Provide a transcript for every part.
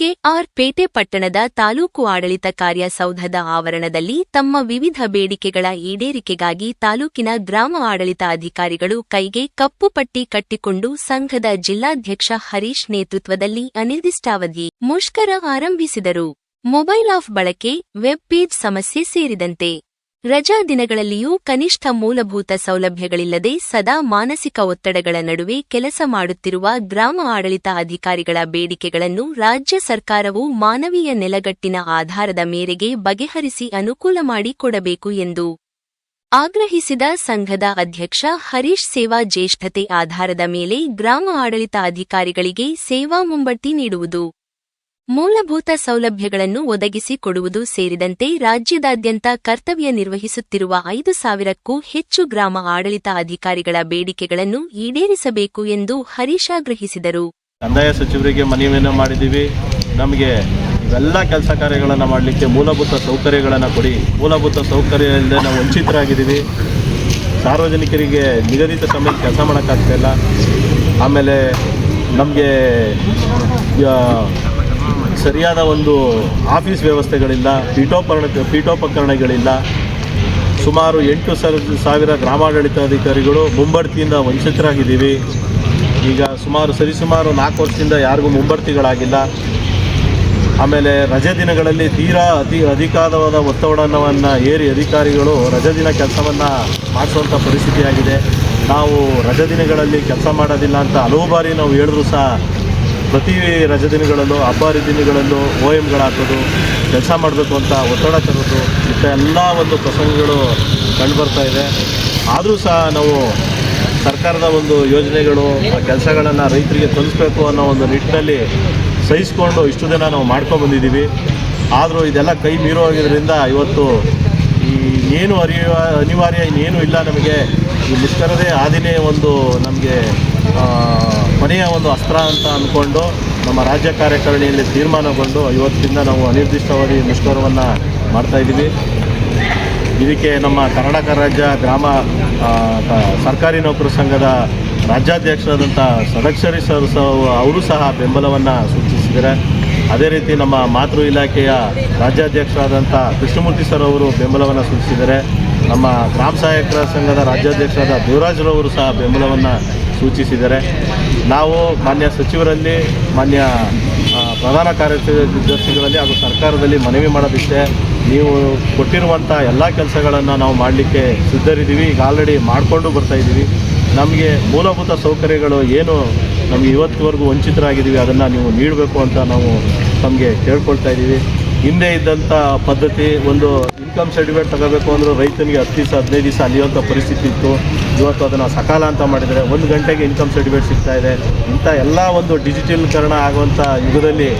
K R ಪೇಟೆ ಪಟ್ಟಣದ ತಾಲೂಕು ಆಡಳಿತ ಕಾರ್ಯಸೌಧದ ಆವರಣದಲ್ಲಿ ತಮ್ಮ ವಿವಿಧ ಬೇಡಿಕೆಗಳ ಈಡೇರಿಕೆಗಾಗಿ ತಾಲೂಕಿನ ಗ್ರಾಮ ಆಡಳಿತ ಅಧಿಕಾರಿಗಳು ಕೈಗೆ ಕಪ್ಪು ಪಟ್ಟಿ ಕಟ್ಟಿಕೊಂಡು ಸಂಘದ ಜಿಲ್ಲಾಧ್ಯಕ್ಷ ಹರೀಶ್ ನೇತೃತ್ವದಲ್ಲಿ ಅನಿರ್ದಿಷ್ಟಾವಧಿ ಮುಷ್ಕರ ಆರಂಭಿಸಿದರು. ಮೊಬೈಲ್ ಆಫ್ ಬಳಕೆ, ವೆಬ್ ಪೇಜ್ ಸಮಸ್ಯೆ ಸೇರಿದಂತೆ ರಜಾ ದಿನಗಳಲ್ಲಿಯೂ ಕನಿಷ್ಠ ಮೂಲಭೂತ ಸೌಲಭ್ಯಗಳಿಲ್ಲದೆ ಸದಾ ಮಾನಸಿಕ ಒತ್ತಡಗಳ ನಡುವೆ ಕೆಲಸ ಮಾಡುತ್ತಿರುವ ಗ್ರಾಮ ಆಡಳಿತ ಅಧಿಕಾರಿಗಳ ಬೇಡಿಕೆಗಳನ್ನು ರಾಜ್ಯ ಸರ್ಕಾರವು ಮಾನವೀಯ ನೆಲಗಟ್ಟಿನ ಆಧಾರದ ಮೇರೆಗೆ ಬಗೆಹರಿಸಿ ಅನುಕೂಲ ಮಾಡಿಕೊಡಬೇಕು ಎಂದು ಆಗ್ರಹಿಸಿದ ಸಂಘದ ಅಧ್ಯಕ್ಷ ಹರೀಶ್ ಸೇವಾ ಜ್ಯೇಷ್ಠತೆ ಆಧಾರದ ಮೇಲೆ ಗ್ರಾಮ ಆಡಳಿತ ಅಧಿಕಾರಿಗಳಿಗೆ ಸೇವಾ ಮುಂಬಡ್ತಿ ನೀಡುವುದು. ಮೂಲಭೂತ ಸೌಲಭ್ಯಗಳನ್ನು ಒದಗಿಸಿ ಕೊಡುವುದು ಸೇರಿದಂತೆ ರಾಜ್ಯದಾದ್ಯಂತ ಕರ್ತವ್ಯ ನಿರ್ವಹಿಸುತ್ತಿರುವ ಐದು ಸಾವಿರಕ್ಕೂ ಹೆಚ್ಚು ಗ್ರಾಮ ಆಡಳಿತ ಅಧಿಕಾರಿಗಳ ಬೇಡಿಕೆಗಳನ್ನು ಈಡೇರಿಸಬೇಕು ಎಂದು ಹರೀಶ್ ಆಗ್ರಹಿಸಿದರು. ಕಂದಾಯ ಸಚಿವರಿಗೆ ಮನವಿಯನ್ನು ಮಾಡಿದ್ದೀವಿ. ನಮಗೆ ಇವೆಲ್ಲ ಕೆಲಸ ಕಾರ್ಯಗಳನ್ನು ಮಾಡಲಿಕ್ಕೆ ಮೂಲಭೂತ ಸೌಕರ್ಯಗಳನ್ನು ಕೊಡಿ. ಮೂಲಭೂತ ಸೌಕರ್ಯದಿಂದ ನಾವು ವಂಚಿತರಾಗಿದ್ದೀವಿ. ಸಾರ್ವಜನಿಕರಿಗೆ ನಿಗದಿತ ಸಮಯಕ್ಕೆ ಕೆಲಸ ಮಾಡೋಕ್ಕಾಗ್ತಾ ಇಲ್ಲ. ಆಮೇಲೆ ನಮಗೆ ಸರಿಯಾದ ಒಂದು ಆಫೀಸ್ ವ್ಯವಸ್ಥೆಗಳಿಲ್ಲ, ಪೀಠೋಪಕರಣ, ಪೀಠೋಪಕರಣಗಳಿಲ್ಲ. ಸುಮಾರು ಎಂಟು ಸಾವಿರ ಗ್ರಾಮಾಡಳಿತಾಧಿಕಾರಿಗಳು ಮುಂಬಡ್ತಿಯಿಂದ ವಂಚಿತರಾಗಿದ್ದೀವಿ. ಈಗ ಸುಮಾರು ಸರಿಸುಮಾರು ನಾಲ್ಕು ವರ್ಷದಿಂದ ಯಾರಿಗೂ ಮುಂಬಡ್ತಿಗಳಾಗಿಲ್ಲ. ಆಮೇಲೆ ರಜೆ ದಿನಗಳಲ್ಲಿ ತೀರಾ ಅತಿ ಅಧಿಕಾರವಾದ ಒತ್ತಡವನ್ನು ಏರಿ ಅಧಿಕಾರಿಗಳು ರಜೆ ದಿನ ಕೆಲಸವನ್ನು ಮಾಡಿಸುವಂಥ ಪರಿಸ್ಥಿತಿಯಾಗಿದೆ. ನಾವು ರಜೆ ದಿನಗಳಲ್ಲಿ ಕೆಲಸ ಮಾಡೋದಿಲ್ಲ ಅಂತ ಹಲವು ಬಾರಿ ನಾವು ಹೇಳಿದ್ರು ಸಹ ಪ್ರತಿ ರಜೆ ದಿನಗಳಲ್ಲೂ ಹಬ್ಬ ಹರಿದಿನಗಳಲ್ಲೂ ಓ ಎಮ್ಗಳು ಹಾಕೋದು ಕೆಲಸ ಮಾಡಬೇಕು ಅಂತ ಒತ್ತಡ ತರೋದು ಇಂಥ ಎಲ್ಲ ಒಂದು ಪ್ರಸಂಗಗಳು ಕಂಡುಬರ್ತಾ ಇದೆ. ಆದರೂ ಸಹ ನಾವು ಸರ್ಕಾರದ ಒಂದು ಯೋಜನೆಗಳು ಕೆಲಸಗಳನ್ನು ರೈತರಿಗೆ ತಲುಪಬೇಕು ಅನ್ನೋ ಒಂದು ನಿಟ್ಟಿನಲ್ಲಿ ಸಹಿಸ್ಕೊಂಡು ಇಷ್ಟು ದಿನ ನಾವು ಮಾಡ್ಕೊಂಡು ಬಂದಿದ್ದೀವಿ. ಆದರೂ ಇದೆಲ್ಲ ಕೈ ಮೀರೋಗಿದ್ದರಿಂದ ಇವತ್ತು ಈ ಏನು ಅರಿಯುವ ಅನಿವಾರ್ಯ ಇನ್ನೇನು ಇಲ್ಲ ನಮಗೆ. ಈ ಮುಷ್ಕರದೇ ಆದಿನೇ ಒಂದು ನಮಗೆ ಕೊನೆಯ ಒಂದು ಅಸ್ತ್ರ ಅಂತ ಅಂದ್ಕೊಂಡು ನಮ್ಮ ರಾಜ್ಯ ಕಾರ್ಯಕಾರಿಣಿಯಲ್ಲಿ ತೀರ್ಮಾನಗೊಂಡು ಇವತ್ತಿಂದ ನಾವು ಅನಿರ್ದಿಷ್ಟಾವಧಿ ಮುಷ್ಕರವನ್ನು ಮಾಡ್ತಾಯಿದ್ದೀವಿ ಇದಕ್ಕೆ ನಮ್ಮ ಕರ್ನಾಟಕ ರಾಜ್ಯ ಗ್ರಾಮ ಸರ್ಕಾರಿ ನೌಕರ ಸಂಘದ ರಾಜ್ಯಾಧ್ಯಕ್ಷರಾದಂಥ ಸದಕ್ಷರಿ ಸರ್ ಅವರು ಸಹ ಬೆಂಬಲವನ್ನು ಸೂಚಿಸಿದ್ದಾರೆ. ಅದೇ ರೀತಿ ನಮ್ಮ ಮಾತೃ ಇಲಾಖೆಯ ರಾಜ್ಯಾಧ್ಯಕ್ಷರಾದಂಥ ಕೃಷ್ಣಮೂರ್ತಿ ಸರ್ ಅವರು ಬೆಂಬಲವನ್ನು ಸೂಚಿಸಿದ್ದಾರೆ. ನಮ್ಮ ಗ್ರಾಮ ಸಹಾಯಕರ ಸಂಘದ ರಾಜ್ಯಾಧ್ಯಕ್ಷರಾದ ದೇವರಾಜ್ರವರು ಸಹ ಬೆಂಬಲವನ್ನು ಸೂಚಿಸಿದ್ದಾರೆ ನಾವು ಮಾನ್ಯ ಸಚಿವರಲ್ಲಿ, ಮಾನ್ಯ ಪ್ರಧಾನ ಕಾರ್ಯದರ್ಶಿಗಳಲ್ಲಿ ಹಾಗೂ ಸರ್ಕಾರದಲ್ಲಿ ಮನವಿ ಮಾಡೋದಿಷ್ಟೇ, ನೀವು ಕೊಟ್ಟಿರುವಂಥ ಎಲ್ಲ ಕೆಲಸಗಳನ್ನು ನಾವು ಮಾಡಲಿಕ್ಕೆ ಸಿದ್ಧರಿದ್ದೀವಿ. ಈಗ ಆಲ್ರೆಡಿ ಮಾಡಿಕೊಂಡು ಬರ್ತಾಯಿದ್ದೀವಿ ನಮಗೆ ಮೂಲಭೂತ ಸೌಕರ್ಯಗಳು ಏನು, ನಮಗೆ ಇವತ್ತಿವರೆಗೂ ವಂಚಿತರಾಗಿದ್ದೀವಿ, ಅದನ್ನು ನೀವು ನೀಡಬೇಕು ಅಂತ ನಾವು ತಮಗೆ ಕೇಳ್ಕೊಳ್ತಾ ಇದ್ದೀವಿ. ಹಿಂದೆ ಇದ್ದಂಥ ಪದ್ಧತಿ, ಒಂದು ಇನ್ಕಮ್ ಸರ್ಟಿಫಿಕೇಟ್ ತಗೋಬೇಕು ಅಂದರೆ ರೈತನಿಗೆ ಹತ್ತು ದಿವಸ, ಹದಿನೈದು ದಿವಸ ಅಲಿಯುವಂಥ ಪರಿಸ್ಥಿತಿ ಇತ್ತು. ಇವತ್ತು ಅದನ್ನು ಸಕಾಲ ಅಂತ ಮಾಡಿದರೆ ಒಂದು ಗಂಟೆಗೆ ಇನ್ಕಮ್ ಸರ್ಟಿಫಿಕೇಟ್ ಸಿಗ್ತಾ ಇದೆ. ಇಂಥ ಎಲ್ಲ ಒಂದು ಡಿಜಿಟಲ್ಕರಣ ಆಗುವಂಥ ಯುಗದಲ್ಲಿ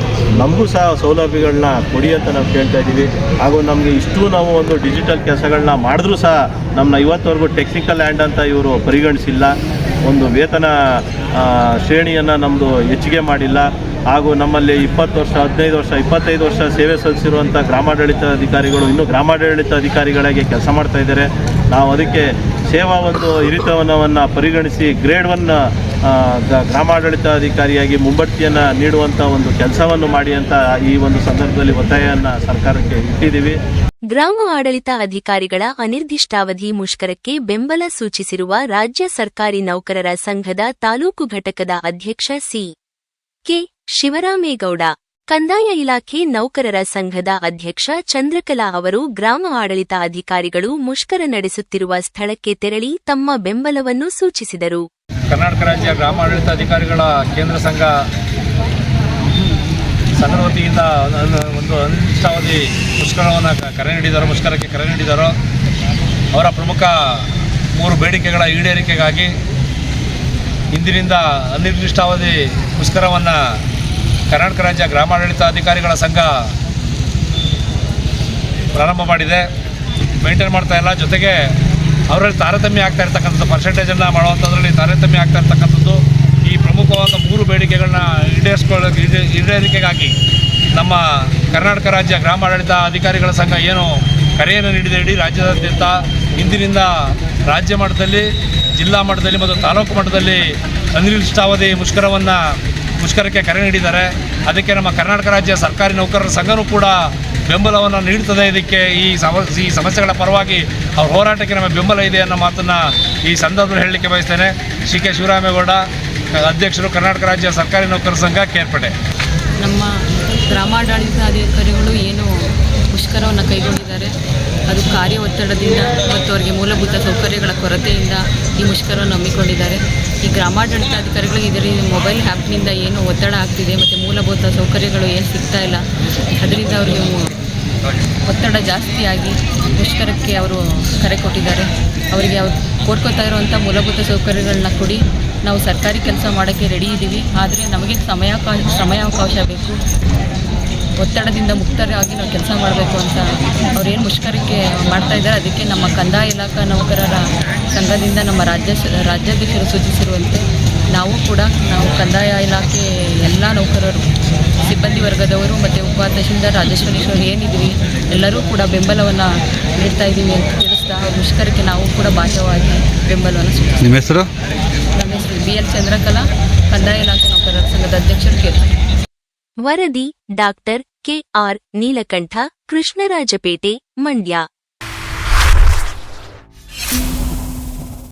ನಮಗೂ ಸಹ ಸೌಲಭ್ಯಗಳನ್ನ ಕೊಡಿ ಅಂತ ನಾವು ಕೇಳ್ತಾ ಇದ್ದೀವಿ. ಹಾಗೂ ನಮಗೆ ಇಷ್ಟು ನಾವು ಒಂದು ಡಿಜಿಟಲ್ ಕೆಲಸಗಳನ್ನ ಮಾಡಿದ್ರೂ ಸಹ ನಮ್ಮನ್ನ ಇವತ್ತವರೆಗೂ ಟೆಕ್ನಿಕಲ್ ಲ್ಯಾಂಡ್ ಅಂತ ಇವರು ಪರಿಗಣಿಸಿಲ್ಲ. ಒಂದು ವೇತನ ಶ್ರೇಣಿಯನ್ನು ನಮ್ಮದು ಹೆಚ್ಚಿಗೆ ಮಾಡಿಲ್ಲ. ಹಾಗೂ ನಮ್ಮಲ್ಲಿ ಇಪ್ಪತ್ತು ವರ್ಷ, ಹದಿನೈದು ವರ್ಷ, ಇಪ್ಪತ್ತೈದು ವರ್ಷ ಸೇವೆ ಸಲ್ಲಿಸಿರುವಂಥ ಗ್ರಾಮಾಡಳಿತ ಅಧಿಕಾರಿಗಳು, ಇನ್ನೂ ಗ್ರಾಮಾಡಳಿತ ಅಧಿಕಾರಿಗಳಾಗಿ ಕೆಲಸ ಮಾಡ್ತಾ ಇದ್ದಾರೆ. ನಾವು ಅದಕ್ಕೆ ಸೇವಾ ಒಂದು ಹಿರಿತವನವನ್ನು ಪರಿಗಣಿಸಿ ಗ್ರೇಡ್ ಒನ್ ಗ್ರಾಮಾಡಳಿತ ಅಧಿಕಾರಿಯಾಗಿ ಮುಂಬಡ್ತಿಯನ್ನು ನೀಡುವಂಥ ಒಂದು ಕೆಲಸವನ್ನು ಮಾಡಿ ಅಂತ ಈ ಒಂದು ಸಂದರ್ಭದಲ್ಲಿ ಒತ್ತಾಯವನ್ನು ಸರ್ಕಾರಕ್ಕೆ ಇಟ್ಟಿದ್ದೀವಿ. ಗ್ರಾಮ ಆಡಳಿತ ಅಧಿಕಾರಿಗಳ ಅನಿರ್ದಿಷ್ಟಾವಧಿ ಮುಷ್ಕರಕ್ಕೆ ಬೆಂಬಲ ಸೂಚಿಸಿರುವ ರಾಜ್ಯ ಸರ್ಕಾರಿ ನೌಕರರ ಸಂಘದ ತಾಲೂಕು ಘಟಕದ ಅಧ್ಯಕ್ಷ ಸಿ. ಕೆ. ಶಿವರಾಮೇಗೌಡ. ಕಂದಾಯ ಇಲಾಖೆ ನೌಕರರ ಸಂಘದ ಅಧ್ಯಕ್ಷ ಚಂದ್ರಕಲಾ ಅವರು ಗ್ರಾಮ ಆಡಳಿತ ಅಧಿಕಾರಿಗಳು ಮುಷ್ಕರ ನಡೆಸುತ್ತಿರುವ ಸ್ಥಳಕ್ಕೆ ತೆರಳಿ ತಮ್ಮ ಬೆಂಬಲವನ್ನು ಸೂಚಿಸಿದರು. ಕರ್ನಾಟಕ ರಾಜ್ಯ ಗ್ರಾಮ ಆಡಳಿತ ಅಧಿಕಾರಿಗಳ ಕೇಂದ್ರ ಸಂಘ ಸಂಘದ ವತಿಯಿಂದ ಒಂದು- ಅನಿಷ್ಟಾವಧಿ ಮುಷ್ಕರವನ್ನು ಕರೆ ನೀಡಿದರು, ಮುಷ್ಕರಕ್ಕೆ ಕರೆ ನೀಡಿದರು. ಅವರ ಪ್ರಮುಖ ಮೂರು ಬೇಡಿಕೆಗಳ ಈಡೇರಿಕೆಗಾಗಿ ಇಂದಿನಿಂದ ಅನಿರ್ದಿಷ್ಟಾವಧಿ ಮುಷ್ಕರವನ್ನು ಕರ್ನಾಟಕ ರಾಜ್ಯ ಗ್ರಾಮಾಡಳಿತ ಅಧಿಕಾರಿಗಳ ಸಂಘ ಪ್ರಾರಂಭ ಮಾಡಿದೆ. ಮೇಂಟೈನ್ ಮಾಡ್ತಾ ಇಲ್ಲ. ಜೊತೆಗೆ ಅವರಲ್ಲಿ ತಾರತಮ್ಯ ಆಗ್ತಾ ಇರ್ತಕ್ಕಂಥದ್ದು ಪರ್ಸೆಂಟೇಜನ್ನು ಮಾಡುವಂಥದ್ರಲ್ಲಿ ತಾರತಮ್ಯ ಆಗ್ತಾ ಇರ್ತಕ್ಕಂಥದ್ದು, ಈ ಪ್ರಮುಖವಾದ ಮೂರು ಬೇಡಿಕೆಗಳನ್ನ ಈಡೇರಿಸ್ಕೊಳ್ಳೋಕೆ ಈಡೇ, ಈಡೇರಿಕೆಗಾಗಿ ನಮ್ಮ ಕರ್ನಾಟಕ ರಾಜ್ಯ ಗ್ರಾಮಾಡಳಿತ ಅಧಿಕಾರಿಗಳ ಸಂಘ ಏನು ಕರೆಯನ್ನು ನೀಡಿದೆ ಇಡೀ ರಾಜ್ಯದಾದ್ಯಂತ. ಇಂದಿನಿಂದ ರಾಜ್ಯ ಮಟ್ಟದಲ್ಲಿ, ಜಿಲ್ಲಾ ಮಟ್ಟದಲ್ಲಿ ಮತ್ತು ತಾಲೂಕು ಮಟ್ಟದಲ್ಲಿ ಅನಿರ್ದಿಷ್ಟಾವಧಿ ಮುಷ್ಕರವನ್ನು ಮುಷ್ಕರಕ್ಕೆ ಕರೆ ನೀಡಿದ್ದಾರೆ. ಅದಕ್ಕೆ ನಮ್ಮ ಕರ್ನಾಟಕ ರಾಜ್ಯ ಸರ್ಕಾರಿ ನೌಕರರ ಸಂಘನೂ ಕೂಡ ಬೆಂಬಲವನ್ನು ನೀಡುತ್ತದೆ ಇದಕ್ಕೆ ಈ ಸಮ, ಈ ಸಮಸ್ಯೆಗಳ ಪರವಾಗಿ ಅವ್ರ ಹೋರಾಟಕ್ಕೆ ನಮ್ಮ ಬೆಂಬಲ ಇದೆ ಅನ್ನೋ ಮಾತನ್ನು ಈ ಸಂದರ್ಭದಲ್ಲಿ ಹೇಳಲಿಕ್ಕೆ ಬಯಸ್ತೇನೆ. ಸಿ ಕೆ ಶಿವರಾಮೇಗೌಡ, ಅಧ್ಯಕ್ಷರು ಕರ್ನಾಟಕ ರಾಜ್ಯ ಸರ್ಕಾರಿ ನೌಕರರ ಸಂಘ, ಕೇರ್ಪಡೆ. ನಮ್ಮ ಗ್ರಾಮಾಡಳಿತಾಧಿಕಾರಿಗಳು ಏನು ಮುಷ್ಕರವನ್ನು ಕೈಗೊಂಡಿದ್ದಾರೆ. ಅದು ಕಾರ್ಯ ಒತ್ತಡದಿಂದ ಮತ್ತು ಅವರಿಗೆ ಮೂಲಭೂತ ಸೌಕರ್ಯಗಳ ಕೊರತೆಯಿಂದ ಈ ಮುಷ್ಕರವನ್ನು ಹಮ್ಮಿಕೊಂಡಿದ್ದಾರೆ. ಈ ಗ್ರಾಮಾಡಳಿತಾಧಿಕಾರಿಗಳಿಗೆ ಇದರಿಂದ ಮೊಬೈಲ್ ಆ್ಯಪ್ನಿಂದ ಏನು ಒತ್ತಡ ಆಗ್ತಿದೆ ಮತ್ತು ಮೂಲಭೂತ ಸೌಕರ್ಯಗಳು ಏನು ಸಿಗ್ತಾ ಇಲ್ಲ, ಅದರಿಂದ ಅವರಿಗೆ ಒತ್ತಡ ಜಾಸ್ತಿಯಾಗಿ ಮುಷ್ಕರಕ್ಕೆ ಅವರು ಕರೆ ಕೊಟ್ಟಿದ್ದಾರೆ. ಅವರಿಗೆ ಅವ್ರು ಕೋರ್ಕೋತಾ ಇರುವಂಥ ಮೂಲಭೂತ ಸೌಕರ್ಯಗಳನ್ನ ಕೊಡಿ. ನಾವು ಸರ್ಕಾರಿ ಕೆಲಸ ಮಾಡೋಕ್ಕೆ ರೆಡಿ ಇದ್ದೀವಿ. ಆದರೆ ನಮಗೆ ಸಮಯಾವಕಾಶ ಸಮಯಾವಕಾಶ ಬೇಕು. ಒತ್ತಡದಿಂದ ಮುಕ್ತರಾಗಿ ನಾವು ಕೆಲಸ ಮಾಡಬೇಕು ಅಂತ ಅವ್ರೇನು ಮುಷ್ಕರಕ್ಕೆ ಮಾಡ್ತಾ ಇದ್ದಾರೆ ಅದಕ್ಕೆ ನಮ್ಮ ಕಂದಾಯ ಇಲಾಖಾ ನೌಕರರ ಸಂಘದಿಂದ ನಮ್ಮ ರಾಜ್ಯ ರಾಜ್ಯಾಧ್ಯಕ್ಷರು ಸೂಚಿಸಿರುವಂತೆ ನಾವು ಕೂಡ ನಾವು ಕಂದಾಯ ಇಲಾಖೆ ಎಲ್ಲ ನೌಕರರು ಸಿಬ್ಬಂದಿ ವರ್ಗದವರು ಮತ್ತು ಉಪ ತಹಶೀಲ್ದಾರ್ ಏನಿದ್ವಿ ಎಲ್ಲರೂ ಕೂಡ ಬೆಂಬಲವನ್ನು ನೀಡ್ತಾ ಇದ್ದೀವಿ ಅಂತ ತಿಳಿಸ್ತಾ ಅವ್ರ ಮುಷ್ಕರಕ್ಕೆ ನಾವು ಕೂಡ ಬಾಧ್ಯವಾಗಿ ಬೆಂಬಲವನ್ನು ಸೂಚಿಸ್ತೀವಿ. ನಿಮ್ಮ ಹೆಸರು? ನಮ್ಮ ಹೆಸರು ಬಿ ಎಲ್ ಚಂದ್ರಕಲಾ ಕಂದಾಯ ಇಲಾಖೆ ನೌಕರರ ಸಂಘದ ಅಧ್ಯಕ್ಷರು ಕೇಳಿ ವರದಿ ಡಾಕ್ಟರ್ के आर नीलकंठा कृष्णराजपेटे मंड्या